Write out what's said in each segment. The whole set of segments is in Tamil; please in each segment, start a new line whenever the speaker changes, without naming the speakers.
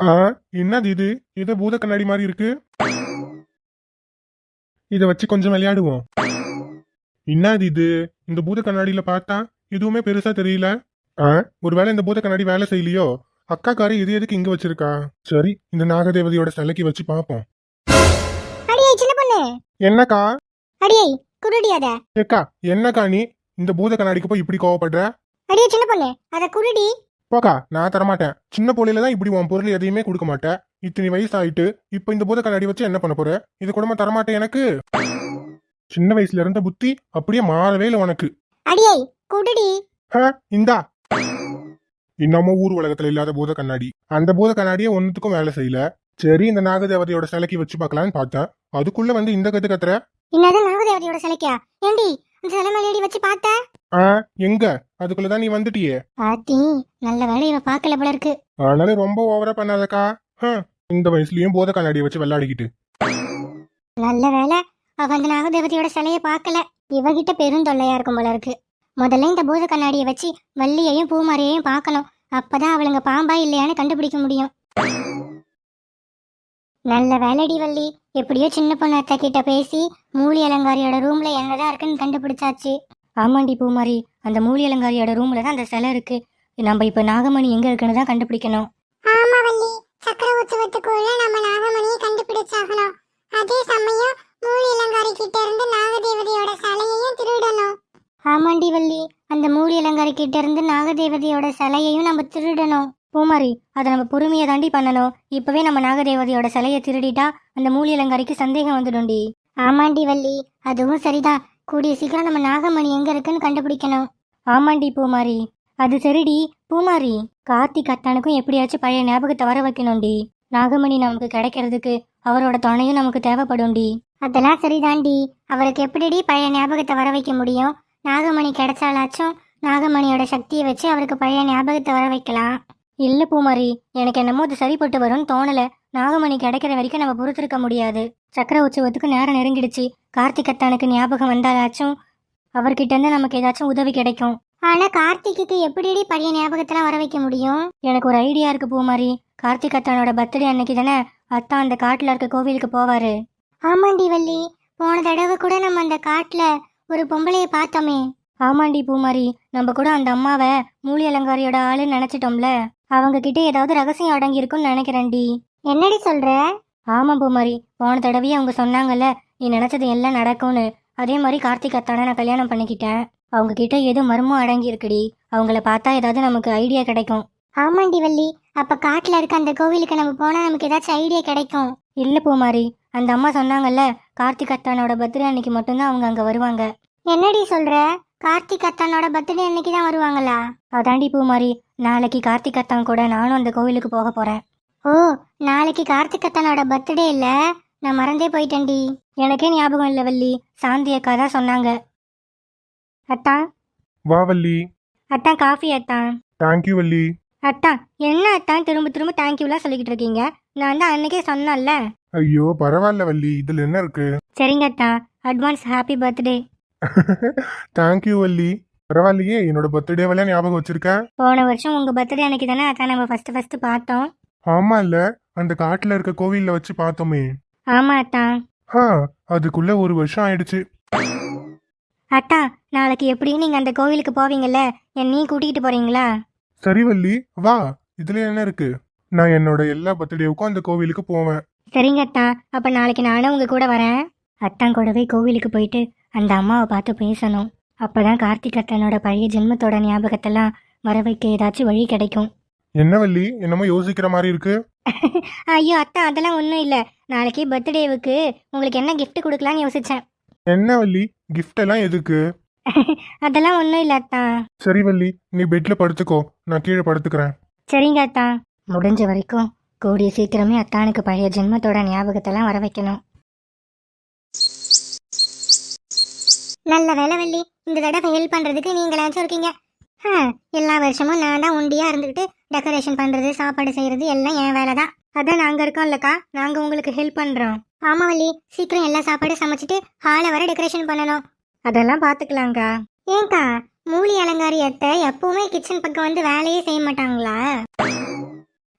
ஆ என்னது இது? இது பூத கண்ணாடி மாதிரி இருக்கு. இத வச்சு கொஞ்சம் விளையாடுவோம். என்னது இது? இந்த பூத கண்ணாடியில பார்த்தா எதுவுமே பெருசா தெரியல. ஆ ஒருவேளை இந்த பூத கண்ணாடி வேலை செய்யலையோ? அக்காக்காரி இது எதுக்கு இங்க வச்சிருக்கா? சரி இந்த நாகதேவதையோட சிலைக்கு வச்சு பார்ப்போம்.
அடியே சின்ன பொண்ணு.
என்னக்கா?
அடியே குருடியாத
ஏக்கா என்னக்கா நீ? இந்த பூத கண்ணாடிக்கு போய் இப்படி கோவப்படுற?
அடியே சின்ன பொண்ணு அத குருடி
போக்கா நான் தரமாட்டேன். சின்ன பொருளில தான் இப்படி உன் பொருள் எதையுமே கொடுக்க மாட்டேன் இத்தனை வயசு ஆயிட்டு இப்போ இந்த பூத கண்ணாடி வச்சு என்ன பண்ண போற? இது கூடமா தரமாட்டேன் எனக்கு. சின்ன வயசுல இருந்த புத்தி அப்படியே மாறவே இல்லை உனக்கு.
அடியே குருடி
ஹ, இந்தா. இன்னமும் ஊர் உலகத்துல இல்லாத பூத கண்ணாடி அந்த பூத கண்ணாடியே ஒன்னுத்துக்கும் வேலை செய்யல. சரி இந்த நாகதேவதையோட சிலைக்கு வச்சு பார்க்கலான்னு பார்த்தேன். அதுக்குள்ள வந்து இந்த கத்து கத்துற
என்னது நாகதேவதையோட சிலைக்கா? ஏண்டி அந்த சிலை மேலேடி வச்சு பார்த்த?
ஆ எங்க? அதுக்குள்ளதான் நீ வந்துட்டியே.
பாத்தி நல்ல வேலை இவ பார்க்கல போல இருக்கு.
அதனால ரொம்ப ஓவரா பண்ணாதக்கா. இந்த வயசுலயும் பூத கண்ணாடியை வச்சு விளையாடிக்கிட்டு.
நல்ல வேலை. அவ அந்த நாகதேவதையோட சிலைய பார்க்கல. இவகிட்ட பெரும் தொல்லையா இருக்கும் போல இருக்கு. முதல்ல இந்த பூத கண்ணாடியை வச்சு வள்ளியையும் பூமாரியையும் பார்க்கணும். அப்பதான் அவளுங்க பாம்பா இல்லையான்னு கண்டுபிடிக்க முடியும். நல்ல வேலைடி வள்ளி. எப்படியோ சின்ன பொண்ணு அத்தை கிட்ட பேசி மூலி அலங்காரியோட ரூம்ல என்னதான் இருக்குன்னு கண்டுபிடிச்சாச்சு. ஆமாண்டி பூமாரி அந்த மூலி அலங்காரியோட ரூம்ல தான் அந்த சிலை இருக்கு. நம்ம இப்ப நாகமணி எங்க இருக்குன்னு தான் கண்டுபிடிக்கணும்.
ஆமா வள்ளி சக்கர உற்சவத்துக்குள்ள நம்ம நாகமணியை கண்டுபிடிச்சாகணும். அதே சமயம் மூலி இளங்காரி கிட்ட இருந்து நாகதேவதையோட சிலையையும் திருடணும்.
ஆமாண்டி வள்ளி அந்த மூலி அலங்காரி கிட்ட இருந்து நாகதேவதையோட சிலையையும் நம்ம திருடணும். பூமாரி அதை நம்ம பொறுமையை தாண்டி பண்ணணும். இப்பவே நம்ம நாகதேவதையோட சிலையை திருடிட்டா அந்த மூலி அலங்காரிக்கு சந்தேகம் வந்துடும்டி. ஆமாண்டி வள்ளி அதுவும் சரிதான். கூடிய சீக்கிரம் நம்ம நாகமணி எங்க இருக்குன்னு கண்டுபிடிக்கணும். ஆமாண்டி பூமாரி. அது சரிடி. பூமாரி கார்த்திக் அத்தானுக்கும் எப்படியாச்சும் பழைய ஞாபகத்தை வர வைக்கணும்டி. நாகமணி நமக்கு கிடைக்கிறதுக்கு அவரோட துணையும் நமக்கு தேவைப்படும்டி. அதெல்லாம் சரிதாண்டி. அவருக்கு எப்படிடி பழைய ஞாபகத்தை வர வைக்க முடியும்? நாகமணி கிடைச்சாலாச்சும் நாகமணியோட சக்தியை வச்சு அவருக்கு பழைய ஞாபகத்தை வர வைக்கலாம். இல்ல பூமாரி எனக்கு என்னமோ அது சரிப்பட்டு வரும்னு தோணல. நாகமணி கிடைக்கிற வரைக்கும் நம்ம பொறுத்திருக்க முடியாது. சக்கர உற்சவத்துக்கு நேரம் நெருங்கிடுச்சு. கார்த்திக் அத்தானுக்கு ஞாபகம் வந்தாலாச்சும் அவர்கிட்ட இருந்து நமக்கு ஏதாச்சும் உதவி கிடைக்கும். ஆனா கார்த்திக்கு எப்படிடி பழைய ஞாபகத்தெல்லாம் வர வைக்க முடியும்? எனக்கு ஒரு ஐடியா இருக்கு பூமாரி. கார்த்திக் அத்தானோட பர்த்டே அன்னைக்கு தானே அத்தா அந்த காட்டுல இருக்க கோவிலுக்கு போவாரு. ஆமாண்டி வள்ளி. போன தடவை கூட நம்ம அந்த காட்டுல ஒரு பொம்பளைய பார்த்தோமே. ஆமாண்டி பூமாரி நம்ம கூட அந்த அம்மாவை மூலி அலங்காரியோட ஆளுன்னு நினைச்சிட்டோம்ல. அவங்க கிட்ட ஏதாவது ரகசியம் அடங்கி இருக்கும்னு நினைக்கிறேன்டி. என்னடி சொல்ற? ஆமா பூமாரி போன தடவையே அவங்க சொன்னாங்கல்ல நீ நினைச்சது எல்லாம் நடக்கும்னு. அதே மாதிரி கார்த்திக் அத்தானை நான் கல்யாணம் பண்ணிக்கிட்டேன். அவங்க கிட்ட ஏதோ மர்மம் அடங்கி இருக்குடி அவங்கள பார்த்தா ஏதாவது நமக்கு ஐடியா கிடைக்கும். ஆமாண்டி வள்ளி அப்ப காட்டுல இருக்க அந்த கோவிலுக்கு நம்ம போனா நமக்கு ஏதாச்சும் ஐடியா கிடைக்கும். இல்ல பூமாரி அந்த அம்மா சொன்னாங்கல்ல கார்த்திக் அத்தானோட பர்த்டே அன்னைக்கு மட்டும்தான் அவங்க அங்க வருவாங்க. என்னடி சொல்ற? கார்த்திக் அத்தானோட பர்த்டே அன்னைக்கு தான் வருவாங்களா? அதாண்டி பூமாரி நாளைக்கு கார்த்திக் அத்தான் கூட நானும் அந்த கோவிலுக்கு போக போறேன். ஓ நாளைக்கு கார்த்திக் அத்தானோட பர்த்டே இல்ல? நான் மறந்தே போயிட்டேன்டி. எனக்கே ஞாபகம் இல்ல வள்ளி. சாந்தி அக்கா தான் சொன்னாங்க. அத்தான்
வா வள்ளி.
அத்தான் காஃபி அத்தான்
தேங்க்யூ வள்ளி.
அத்தான் என்ன அத்தான் திரும்ப திரும்ப தேங்க்யூலாம் சொல்லிக்கிட்டு இருக்கீங்க? நான் தான் அன்னைக்கே சொன்னேன்ல.
ஐயோ பரவாயில்ல வள்ளி. இதுல என்ன இருக்கு?
சரிங்க அத்தான் advance happy birthday
thank you Valli. பரவாயில்லையே என்னோட பர்த்டேவெல்லாம் ஞாபகம் வச்சிருக்க?
போன வருஷம் உங்க பர்த்டே அன்னைக்கு தானே அத்தான் நம்ம ஃபர்ஸ்ட் ஃபர்ஸ்ட் பார்த்தோம்.
ஆமா இல்ல அந்த காட்டுல இருக்க கோவில்ல வச்சு பார்த்தோமே.
ஆமா அத்தான்
ஹா அதுக்குள்ள ஒரு வருஷம் ஆயிடுச்சு.
அத்தா நாளைக்கு எப்படியும் நீங்க அந்த கோவிலுக்கு போவீங்கல்ல? என்னையும் கூட்டிகிட்டு போறீங்களா?
சரி வள்ளி வா. இதுல என்ன இருக்கு? நான் என்னோட எல்லா பர்த்டேவுக்கும் அந்த கோவிலுக்கு போவேன்.
சரிங்க அத்தா. அப்ப நாளைக்கு நானும் உங்க கூட வரேன். அத்தான் கூடவே கோவிலுக்கு போயிட்டு அந்த அம்மாவை பார்த்து பேசணும். அப்பதான் கார்த்திக் அத்தனோட பழைய ஜென்மத்தோட ஞாபகத்தெல்லாம் வர வைக்க ஏதாச்சும் வழி கிடைக்கும்.
என்ன வள்ளி? என்னமோ யோசிக்கிற மாதிரி இருக்கு.
ஐயோ அத்தா அதெல்லாம் ஒன்றும் இல்லை. நாளைக்கு பர்த்டேவுக்கு உங்களுக்கு என்ன gift கொடுக்கலான்னு யோசிச்சேன்.
என்ன வள்ளி? கிஃப்ட் எல்லாம் எதுக்கு?
அதெல்லாம் ஒன்றும் இல்லை அத்தா.
சரி வள்ளி நீ பெட்ல படுத்துக்கோ. நான் கீழே படுத்துக்கிறேன்.
சரிங்க அத்தா. முடிஞ்ச வரைக்கும் கூடிய சீக்கிரமே அத்தானுக்கு பழைய ஜென்மத்தோட ஞாபகத்தெல்லாம் வர வைக்கணும். நல்ல வேலை வள்ளி. இந்த தடவை ஹெல்ப் பண்ணுறதுக்கு நீங்களாச்சும் இருக்கீங்க. ஆ, எல்லா வருஷமும் நான் தான் உண்டியா இருந்துக்கிட்டு டெக்கரேஷன் பண்ணுறது சாப்பாடு செய்யறது எல்லாம் என் வேலை தான் அதான் நாங்கள் இருக்கோம்லக்கா நாங்கள் உங்களுக்கு ஹெல்ப் பண்ணுறோம் ஆமா வள்ளி. சீக்கிரம் எல்லா சாப்பாடும் சமைச்சிட்டு ஹாலை வர டெக்கரேஷன் பண்ணணும். அதெல்லாம் பார்த்துக்கலாங்க்கா ஏங்க்கா மூலி அலங்காரி அத்தை எப்பவுமே கிச்சன் பக்கம் வந்து வேலையே செய்ய மாட்டாங்களா?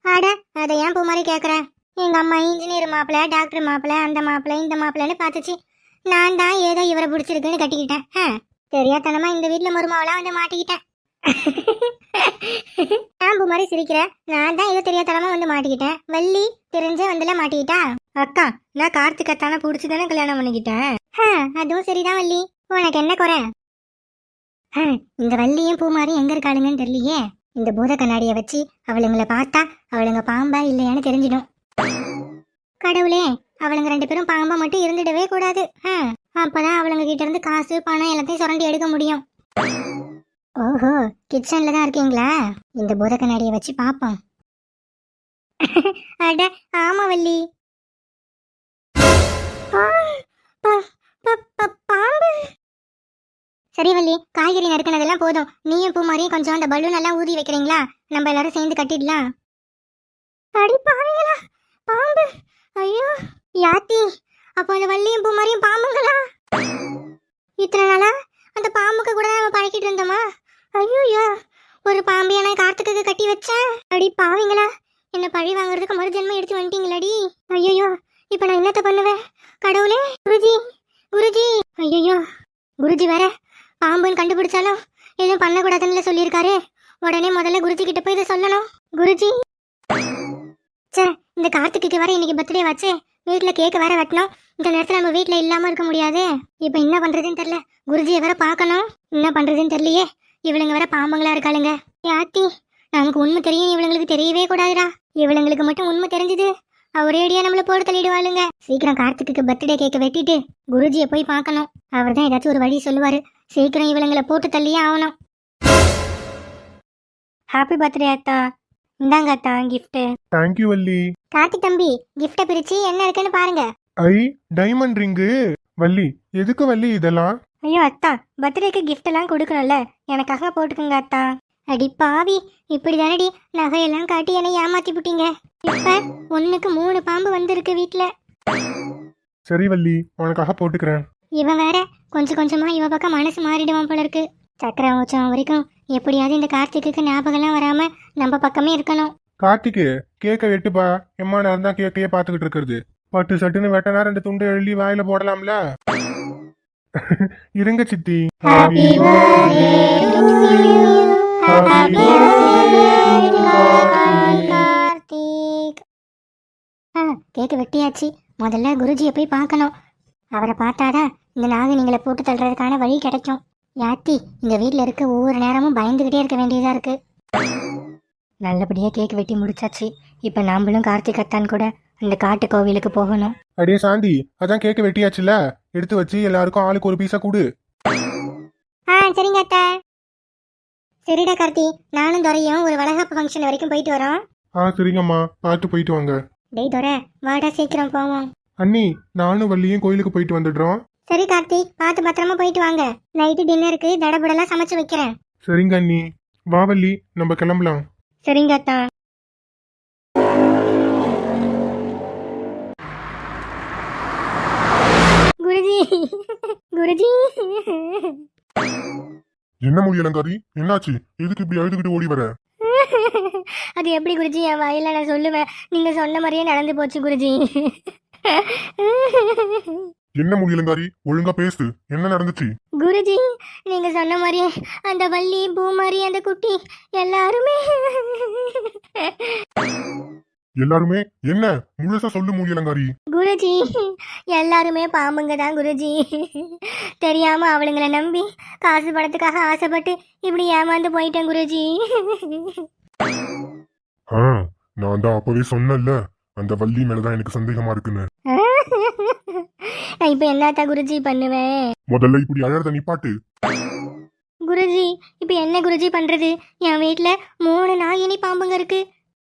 அட அதை ஏன் பூ மாதிரி கேட்குறேன் எங்கள் அம்மா இன்ஜினியர் மாப்பிள்ள டாக்டர் மாப்பிள்ள அந்த மாப்பிள்ள இந்த மாப்பிள்ளன்னு பார்த்துச்சு. நான் தான் ஏதோ இவரை பிடிச்சிருக்குன்னு கட்டிக்கிட்டேன். ஆ, தெரியாத்தனமா இந்த வீட்டில் மருமாவெல்லாம் வந்து மாட்டிக்கிட்டேன். நான் பூ மாதிரி சிரிக்கிறேன் நான் தான் ஏதோ தெரியாதனமா வந்து மாட்டிக்கிட்டேன். வள்ளி தெரிஞ்சே வந்துல மாட்டிக்கிட்டா? அக்கா நான் கார்த்திக் அத்தான புடிச்சு தானே கல்யாணம் பண்ணிக்கிட்டேன். அதுவும் சரிதான் வள்ளி. உனக்கு என்ன குறை? இந்த வள்ளியும் பூமாரியும் எங்க இருக்காளுங்கன்னு தெரியலையே. இந்த பூத கண்ணாடியை வச்சு அவளுங்களை பார்த்தா அவளுங்க பாம்பா இல்லையான்னு தெரிஞ்சிடும். கடவுளே அவளுங்க ரெண்டு பேரும் பாம்பா மட்டும் இருந்துடவே கூடாது. அப்பதான் அவளுங்க கிட்ட இருந்து காசு பணம் எல்லாத்தையும் சுரண்டி எடுக்க முடியும். ஓஹோ கிச்சன்ல தான் இருக்கீங்களா? இந்த பூத கண்ணாடியை வச்சு பாப்போம் அட ஆமா வள்ளி. பாம்பு. சரி வள்ளி காய்கறி நறுக்கினதெல்லாம் போதும். நீயும் பூ மாதிரியும் கொஞ்சம் அந்த பலூன் எல்லாம் ஊதி வைக்கிறீங்களா? நம்ம எல்லாரும் சேர்ந்து கட்டிடலாம். அடி பாவீங்களா பாம்பு. ஐயோ. யாத்தி அப்போ அந்த வள்ளியும் பூ மாதிரியும் பாம்புங்களா? இத்தனை நாளா அந்த பாம்புக்கு கூட நம்ம பழக்கிட்டு இருந்தோமா? ஐயோ ஒரு பாம்பு நான் கார்த்துக்கு கட்டி வச்சேன். அடி பாவீங்களா என்ன பழி வாங்குறதுக்கு மறு ஜென்மம் எடுத்து வந்துட்டீங்களாடி? ஐயோ இப்போ நான் என்னத்த பண்ணுவேன்? கடவுளே குருஜி குருஜி. ஐயோ குருஜி வேற பாம்புன்னு கண்டுபிடிச்சாலும் எதுவும் பண்ணக்கூடாதுன்னு சொல்லியிருக்காரு. உடனே முதல்ல குருஜி கிட்ட போய் இதை சொல்லணும். குருஜி. ச்சே இந்த கார்த்திக்கு வர இன்னைக்கு பர்த்டே வச்சே. வீட்டில் கேக்கு வேற வெட்டணும் இந்த நேரத்தில் நம்ம வீட்டில் இல்லாமல் இருக்க முடியாது. இப்போ என்ன பண்ணுறதுன்னு தெரில. குருஜியை வேற பார்க்கணும். என்ன பண்ணுறதுன்னு தெரியலையே இவளுங்க வேற பாம்பங்களா இருக்காளுங்க. யாத்தி நமக்கு உண்மை தெரியும் இவளுங்களுக்கு தெரியவே கூடாதுடா. இவளுங்களுக்கு மட்டும் உண்மை தெரிஞ்சது. ஒரேடியா நம்மள போட்டு தள்ளிடுவாளுங்க. சீக்கிரம் கார்த்திக்கு பர்த்டே கேக்க வெட்டிட்டு குருஜியை போய் பார்க்கணும். அவர் தான் ஏதாச்சும் ஒரு வழி சொல்லுவார். சீக்கிரம் இவளுங்களை போட்டு தள்ளியே ஆகணும். ஹாப்பி பர்த்டே அத்தா இந்தாங்க அத்தா gift.
தேங்க்யூ வள்ளி.
கார்த்திக் தம்பி கிஃப்ட்டை பிரிச்சு என்ன இருக்குன்னு பாருங்க.
ஐ டைமண்ட் ரிங்கு வள்ளி எதுக்கு வள்ளி இதெல்லாம்?
ஐயோ அத்தா பர்த்டேக்கு gift எல்லாம் கொடுக்கணும்ல. எனக்காக போட்டுக்கோங்க அத்தா. அடி பாவி இப்படி தானடி நகையெல்லாம் காட்டி என்னை ஏமாத்தி விட்டீங்க இப்ப ஒண்ணுக்கு மூணு பாம்பு வந்திருக்கு வீட்ல.
சரி வள்ளி உனக்காக போட்டுக்கிறேன்.
இவன் வேற கொஞ்சம் கொஞ்சமா இவ பக்கம் மனசு மாறிடுவான் போல இருக்கு. சக்கர உற்சவம் வரைக்கும் எப்படியாவது இந்த கார்த்திக்கு ஞாபகம்லாம் வராம நம்ம பக்கமே இருக்கணும்.
கார்த்திக்கு கேக்க வெட்டுப்பா. எம்மா நேரம் தான் கேக்கையே பார்த்துக்கிட்டு இருக்கிறது. பட்டு சட்டுன்னு வெட்டனா ரெண்டு துண்டு எழுதி வாயில போடலாம்ல? இருங்க சித்தி.
கேக்கு வெட்டியாச்சு. முதல்ல குருஜியை போய் பார்க்கணும். அவரை பார்த்தாதான் இந்த நாகினிங்களை போட்டு தள்ளுறதுக்கான வழி கிடைக்கும். யாத்தி இந்த வீட்டில் இருக்க ஒவ்வொரு நேரமும் பயந்துக்கிட்டே இருக்க வேண்டியதா இருக்கு. நல்லபடியாக கேக் வெட்டி முடிச்சாச்சு. இப்போ நாமளும் கார்த்திக் அத்தான் கூட அந்த காட்டு கோவிலுக்கு போகணும்.
அடியே சாந்தி அதான் கேக்க வெட்டியாச்சுல எடுத்து வச்சு எல்லாருக்கும் ஆளுக்கு ஒரு பீஸா கொடு.
ஆ சரிங்க அத்தா. சரிடா கார்த்தி நானும் துறையும் ஒரு வளகாப்பு ஃபங்க்ஷன் வரைக்கும் போயிட்டு வரோம்.
ஆ சரிங்கம்மா. பார்த்து போயிட்டு வாங்க.
டேய் துரை வாடா சீக்கிரம் போவோம்.
அண்ணி நானும் வள்ளியும் கோயிலுக்கு போயிட்டு வந்துடுறோம்.
சரி கார்த்தி பார்த்து பத்திரமா போயிட்டு வாங்க. நைட்டு டின்னருக்கு தடபுடலாம் சமைச்சு வைக்கிறேன்.
சரிங்க அண்ணி. வா வள்ளி. நம்ம கிளம்பலாம்.
சரிங்க அத்தா. குருஜி. குருஜி.
என்ன மொழி அலங்காரி? என்னாச்சு? எதுக்கு இப்படி அழுதுகிட்டு ஓடி வர?
அது எப்படி குருஜி? என் வாயில நான் சொல்லுவேன். நீங்க சொன்ன மாதிரியே நடந்து போச்சு குருஜி.
என்ன மொழி அலங்காரி ஒழுங்கா பேசு. என்ன நடந்துச்சு?
குருஜி நீங்க சொன்ன மாதிரியே அந்த வள்ளி பூமாரி அந்த குட்டி எல்லாருமே
எல்லாருமே? என்ன? முழுசா சொல்லு மொழி அலங்காரி
குருஜி எல்லாருமே பாம்புங்க தான் குருஜி. தெரியாம அவளுங்கள நம்பி காசு பணத்துக்காக ஆசைப்பட்டு இப்படி ஏமாந்து போயிட்டேன் குருஜி.
ஆ நான் தான் அப்பவே சொன்னேன்ல அந்த வள்ளி மேலதான் எனக்கு சந்தேகமா இருக்குன்னு.
நான் இப்ப என்னத்தா குருஜி பண்ணுவேன்?
முதல்ல இப்படி அழறத நிப்பாட்டு
குருஜி இப்ப என்ன குருஜி பண்றது? என் வீட்ல மூணு நாயினி பாம்புங்க இருக்கு.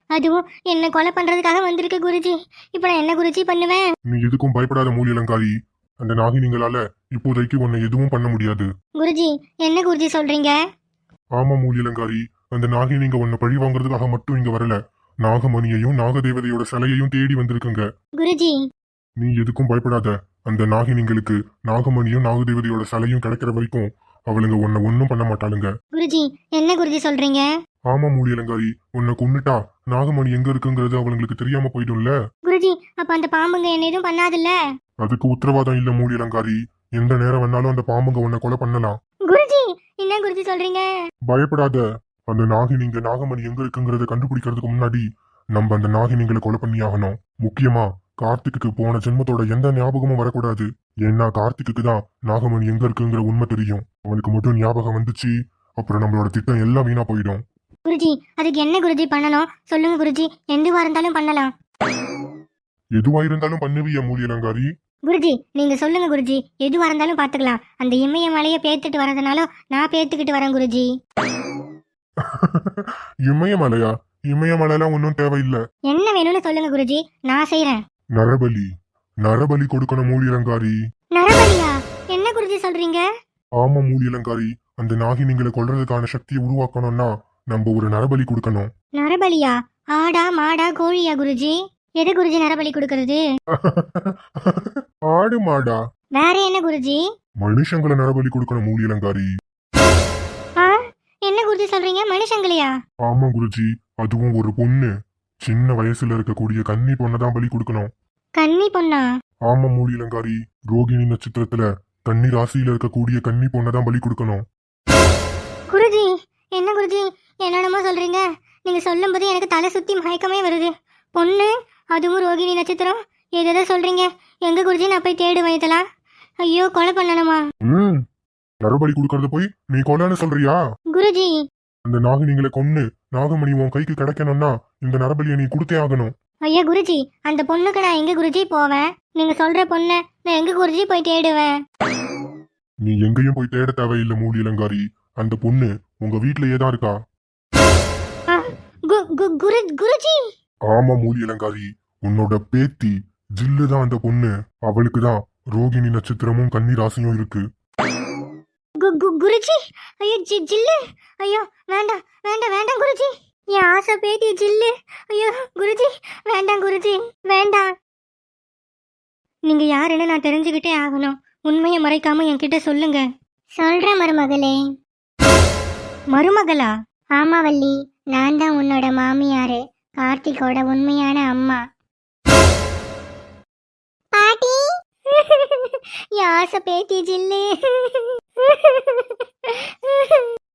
அதுவும் என்ன கொலை பண்றதுக்காக வந்திருக்கு குருஜி. இப்ப நான் என்ன குருஜி பண்ணுவேன்?
நீ எதுக்கும் பயப்படாத மூலி அலங்காரி. அந்த நாகினிங்களால இப்போதைக்கு உன்னை எதுவும் பண்ண முடியாது.
குருஜி என்ன குருஜி சொல்றீங்க?
ஆமா மூலி அலங்காரி. அந்த நாகினிங்க உன்னை பழி வாங்குறதுக்காக மட்டும் இங்க வரல. நாகமணியையும் நாகதேவதையோட சிலையையும் தேடி வந்திருக்குங்க.
குருஜி
நீ எதுக்கும் பயப்படாத. அந்த நாகினிங்களுக்கு நாகமணியும் நாகதேவதையோட சிலையும் கிடைக்கிற வரைக்கும் அவளுங்க உன்னை ஒன்றும் பண்ண மாட்டாளுங்க.
குருஜி என்ன குருஜி சொல்றீங்க?
ஆமா மூலி அலங்காரி உன்னை கொன்னுட்டா நாகமணி எங்க இருக்குங்கிறது அவங்களுக்கு தெரியாம போயிடும்ல?
குருஜி அப்ப அந்த பாம்புங்க என்ன எதுவும் பண்ணாதுல்ல?
அதுக்கு உத்தரவாதம் இல்ல மூலி அலங்காரி. எந்த நேரம் வேணாலும் அந்த பாம்புங்க உன்னை கொலை பண்ணலாம்.
குருஜி என்ன குருஜி சொல்றீங்க?
பயப்படாத. அந்த நாகினிங்க நாகமணி எங்க இருக்குங்கிறத கண்டுபிடிக்கிறதுக்கு முன்னாடி நம்ம அந்த நாகினிங்களை கொலை பண்ணி ஆகணும். முக்கியமா கார்த்திக்கு போன ஜென்மத்தோட எந்த ஞாபகமும் வரக்கூடாது. ஏன்னா கார்த்திக்கு தான் நாகமணி எங்க இருக்குங்கிற உண்மை தெரியும். அவனுக்கு மட்டும் ஞாபகம் வந்துச்சு. அப்புறம் நம்மளோட திட்டம் எல்லாம் வீணா போயிடும்.
குருஜி அதுக்கு என்ன குருஜி பண்ணணும்? சொல்லுங்க குருஜி எதுவா இருந்தாலும் பண்ணலாம்.
எதுவா இருந்தாலும் பண்ணுவிய மூலி அலங்காரி.
குருஜி நீங்க சொல்லுங்க குருஜி எதுவா இருந்தாலும் பாத்துக்கலாம் அந்த இமய மலையை பேத்துட்டு வரதுனால நான் பேத்துக்கிட்டு வரேன் குருஜி.
இமயமலையா இமயமலைலாம் ஒன்றும் தேவையில்லை.
என்ன வேணும்னு சொல்லுங்க குருஜி நான் செய்றேன்.
நரபலி. நரபலி கொடுக்கணும் மூலி அலங்காரி
நரபலியா? என்ன குருஜி சொல்றீங்க?
ஆமா மூலி அலங்காரி அந்த நாகினிங்களை கொல்றதுக்கான சக்தியை உருவாக்கணும்னா நம்ம ஒரு நரபலி கொடுக்கணும்.
நரபலியா? ஆடா மாடா கோழியா குருஜி? எது குருஜி நரபலி கொடுக்கறது?
ஆடு மாடா.
வேற என்ன குருஜி?
மனுஷங்களை நரபலி கொடுக்கணும் மூலி அலங்காரி
ஆ? என்ன குருஜி சொல்றீங்க? மனுஷங்களையா?
ஆமா குருஜி. அதுவும் ஒரு பொண்ணு. சின்ன வயசுல இருக்கக்கூடிய கன்னி பொண்ணை தான் பலி கொடுக்கணும்.
கன்னி பொண்ணா?
ஆமா மூலி அலங்காரி. ரோகிணி நட்சத்திரத்துல கன்னி ராசியில இருக்கக்கூடிய கன்னி பொண்ணை தான் பலி கொடுக்கணும்.
குருஜி என்ன குருஜி? என்னென்னமோ சொல்றீங்க. நீங்க சொல்லும்போது எனக்கு தலை சுத்தி மயக்கமே வருது. பொண்ணு அதுவும் ரோகிணி நட்சத்திரம். ஏதேதோ சொல்றீங்க. எங்க குருஜி? நான் போய் தேடுவேன் இதெல்லாம். ஐயோ கொலை பண்ணணுமா?
ம். நரபலி கொடுக்கறத போய் நீ கொலைன்னு சொல்றியா?
குருஜி.
அந்த நாகினிங்களை கொன்னு நாகமணி உன் கைக்கு கிடைக்கணும்னா இந்த நரபலியை நீ கொடுத்தே ஆகணும்.
ஐயா குருஜி அந்த பொண்ணுக்கு நான் எங்க குருஜி போவேன்? நீங்க சொல்ற பொண்ணை நான் எங்க குருஜி போய் தேடுவேன்?
நீ எங்கேயும் போய் தேட தேவையில்லை மூலி அலங்காரி. அந்த பொண்ணு உங்க வீட்லயே தான் இருக்கா?
குருஜி!
ஆமா மூலி அலங்காரி. உன்னோட பேத்தி ஜில்லு தான் அந்த பொண்ணு. அவளுக்கு தான் ரோகிணி நட்சத்திரமும் கன்னி ராசியும் இருக்கு.
குருஜி! ஐயோ ஜில்லு! ஐயோ வேண்டாம் வேண்டாம் வேண்டாம் குருஜி! என் ஆசை பேட்டி ஜில்லு. ஐயோ குருஜி. வேண்டாம் குருஜி. வேண்டாம். நீங்க யாருன்னு நான் தெரிஞ்சுக்கிட்டே ஆகணும். உண்மையை மறைக்காம என்கிட்ட சொல்லுங்க.
சொல்ற மருமகளே.
மருமகளா?
ஆமா வள்ளி. நான் தான் உன்னோட மாமியாரு. கார்த்திகோட உண்மையான அம்மா. பாட்டி.
ஆசை பேட்டி ஜில்லு.